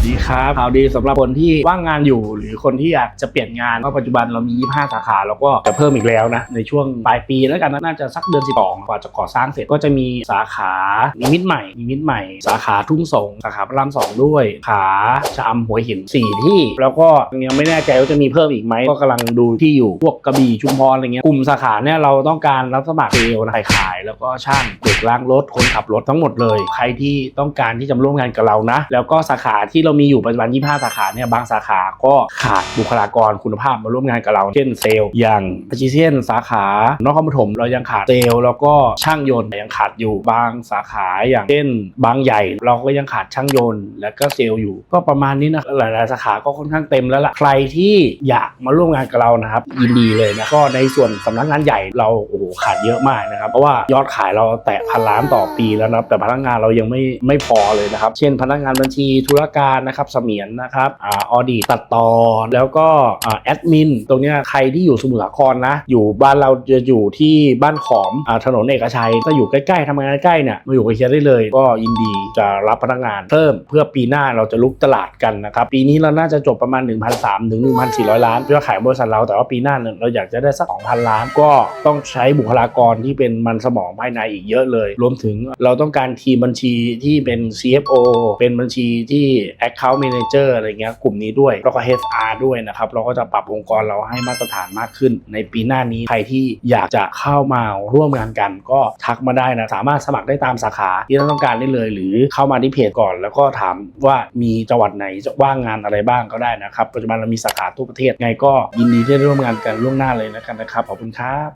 สดีครับข่าวดีสำหรับคนที่ว่างงานอยู่ หรือคนที่อยากจะเปลี่ยนงานเพราะปัจจุบันเรามี 25 สาขาแล้วก็จะเพิ่มอีกแล้วนะในช่วงปลายปีแล้วกันน่าจะสักเดือน12กว่าจะก่อสร้างเสร็จก็จะมีสาขานิมิตใหม่นิมิตใหม่ สาขาทุ่งสงสาขาพระรามสองด้วยขาชะอำหัวหิน4ที่ แล้วก็ยังไม่แน่ใจว่าจะมีเพิ่มอีกไหมก็กำลังดูที่อยู่พวกกระบี่ชุมพรอะไรเงี้ยกลุ่มสาขาเนี่ยเราต้องการรับสมัครเซลล์ขายขาย แล้วก็ช่างเด็กล้างรถคนขับรถทั้งหมดเลย ใครที่ต้องการที่จะร่วมงานกับเรานะ แล้วก็สาขาที่เราเรามีอยู่ปัจจุบัน 25 สาขาเนี่ยบางสาขาก็ขาดบุคลากรคุณภาพมาร่วมงานกับเรา เช่นเซลล์อย่างพจิเซียนสาขานครปฐมเรายังขาดเซลล์แล้วก็ช่างยนต์ยังขาดอยู่บางสาขาอย่างเช่น บางใหญ่เราก็ยังขาดช่างยนต์ และก็เซลล์อยู่ ก็ประมาณนี้นะหลายๆสาขาก็ค่อนข้างเต็มแล้วล่ะใครที่อยากมาร่วมงานกับเรานะครับยินดีเลยนะก็ในส่วนสำนักงานใหญ่เราโอ้โหขาดเยอะมากนะครับเพราะว่ายอดขายเราแตะพันล้านต่อปีแล้วนะแต่พนักงานเรายังไม่ไม่พอเลยนะครับ เช่น พนักงานบัญชีธุรการนะครับเสมียนนะครับอ่าออดีตัดต่อแล้วก็อ่าแอดมินตรงเนี้ยใครที่อยู่สมุทรสาครนะ อยู่บ้านเราจะอยู่ที่บ้านขอมอ่าถนนเอกชัยถ้าอยู่ใกล้ๆทำงานใกล้เนี่ยมาอยู่กับเฮียได้เลย ก็ยินดีจะรับพนักงานเพิ่มเพื่อปีหน้าเราจะลุกตลาดกันนะครับ ปีนี้เราน่าจะจบประมาณ 1,300ถึง1,400 ล้านยอขายบริษัทเราแต่ว่าปีหน้าเนี่ยเราอยากจะได้สัก2,000 ล้าน ก็ต้องใช้บุคลากรที่เป็นมันสมองภายในอีกเยอะเลย รวมถึงเราต้องการทีมบัญชีที่เป็น CFO เป็นบัญชีที่ Account Manager อะไรเงี้ยกลุ่มนี้ด้วยแล้วก็ HR ด้วยนะครับเราก็จะปรับองค์กรเราให้มาตรฐานมากขึ้น ในปีหน้านี้ใครที่อยากจะเข้ามาร่วมงานกัน ก็ทักมาได้นะสามารถสมัครได้ตามสาขาที่ท่าต้องการได้เลย หรือเข้ามาที่เพจก่อน แล้วก็ถามว่ามีจังหวัดไหนจะว่างงานอะไรบ้างก็ได้นะครับปัจจุบันเรามีสาขาทั่วประเทศไงก็ยินดีที่ได้ร่วมงานกันล่วงหน้าเลยนะครับขอบคุณครับ